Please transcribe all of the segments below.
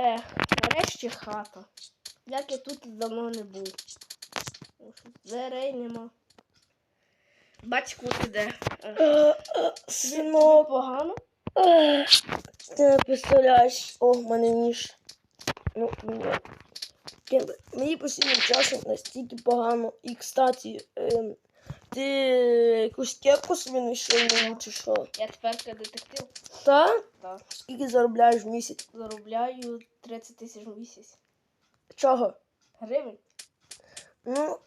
Ех, нарешті хата. Як я тут давно не був. Дверей нема. Батько ти де? Ех, Е, Синок, погано? ти не представляєш. О, в мене ніж. Ну, Мені постійним часом настільки погано. І, кстати, ем, ти якусь кепку собі знайшов нову чи що? Я тепер детектив. Та? Так. Скільки заробляєш в місяць? Заробляю 30 тисяч в місяць. Чого? Гривень. Ну,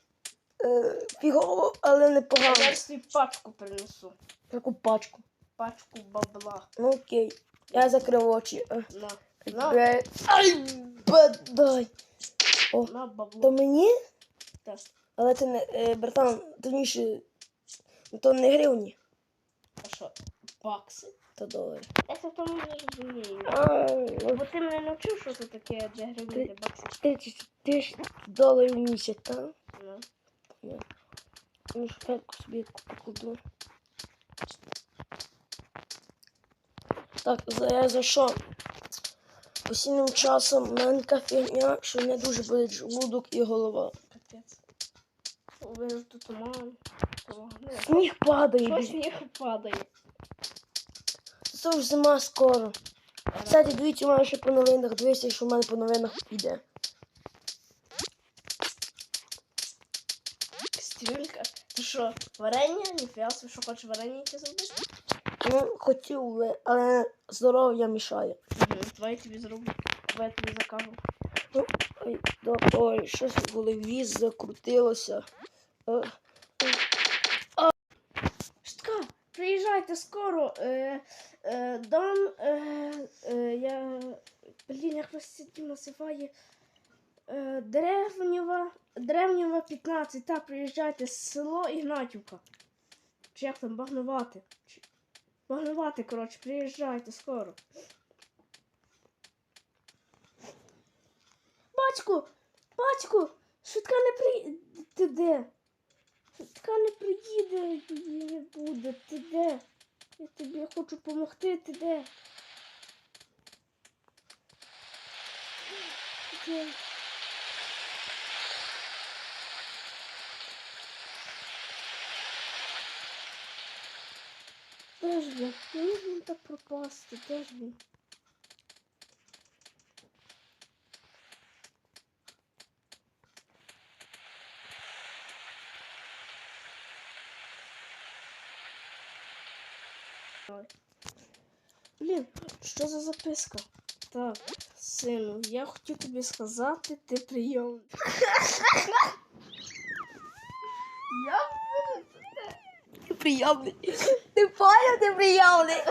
е, фігово, але не Я зараз пачку принесу. Таку пачку. Пачку бабла. Ну окей. Я закрив очі. Е, На. На, Ай, бадай. О, на бабло. то мені? Так. Але це не, е, братан, точніше, то не гривні, А що? Бакси? то долари. Я це в тому не розумію. Ну, Бо ти мене навчив, що це таке для гривень, для баксів. 30 тисяч доларів в місяць, так? Ну. Ну, шпетку собі покладу. Так, за, я за що? Постійним часом така фігня, що не дуже болить желудок і голова. Капець. Вижу тут туман. Сніг падає. Що сніг падає? Це вже зима скоро. Кстати, дивіться, у мене ще по новинах. Дивіться, що в мене по новинах піде. Стрілька. Ти що, варення? Ніфіга собі, що хочеш варення яке зробити? Ну, хотів би, але здоров'я мішає. Угу. Давай я тобі зроблю. Давай я тобі закажу. Ой, да, ой, щось в голові закрутилося. Штка, приїжджайте скоро. Е, е, дом, е, е, я, блін, як вас це називає? Е, Древнєва, Древнєва 15. Так, приїжджайте, село Ігнатівка. Чи як там, Багнувати? Чи... Багнувати, коротше, приїжджайте скоро. Батьку, батьку, швидка не приїде. Ти де? Швидка не приїде, її не буде. Ти де? Я тобі хочу допомогти, ти де? Де? Де ж він? Не міг так пропасти, де ж він? Блін, що за записка? Так, сину, я хотів тобі сказати, ти прийомний. Я Ти приємний. Ти поняв, ти приємний.